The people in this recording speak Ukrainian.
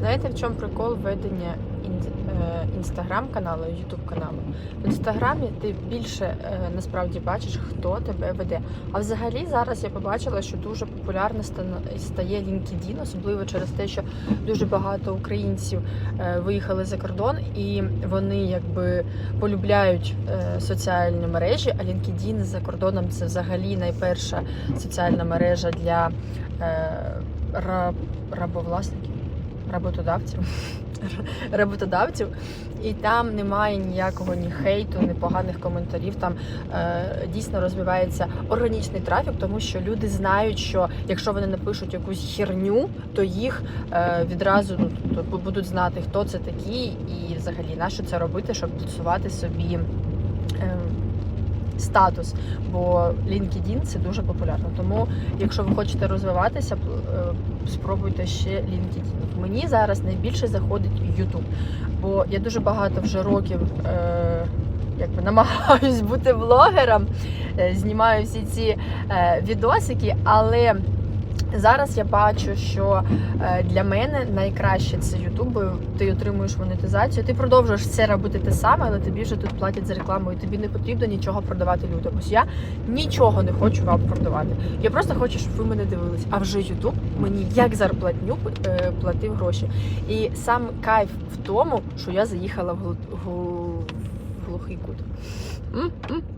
Знаєте, в чому прикол ведення інстаграм каналу і ютуб каналу? В інстаграмі ти більше е, насправді бачиш, хто тебе веде. А взагалі зараз я побачила, що дуже популярно стає LinkedIn, особливо через те, що дуже багато українців е, виїхали за кордон і вони якби полюбляють е, соціальні мережі. А LinkedIn за кордоном це взагалі найперша соціальна мережа для е, рабовласників, роботодавців. Роботодавців, і там немає ніякого ні хейту, ні поганих коментарів. Там е, дійсно розвивається органічний трафік, тому що люди знають, що якщо вони напишуть якусь херню, то їх е, відразу ну, тобто, будуть знати, хто це такі, і взагалі на що це робити, щоб просувати собі. Е, Статус, бо LinkedIn це дуже популярно. Тому, якщо ви хочете розвиватися, е, спробуйте ще LinkedIn. Мені зараз найбільше заходить YouTube, бо я дуже багато вже років е, якби намагаюсь бути блогером, е, знімаю всі ці відосики, але зараз я бачу, що е, для мене найкраще це бо ти отримуєш монетизацію. Ти продовжуєш це робити те саме, але тобі вже тут платять за рекламу, і тобі не потрібно нічого продавати людям. Ось я нічого не хочу вам продавати. Я просто хочу, щоб ви мене дивились. А вже YouTube мені як зарплатню е, платив гроші. І сам кайф в тому, що я заїхала в, глухий кут.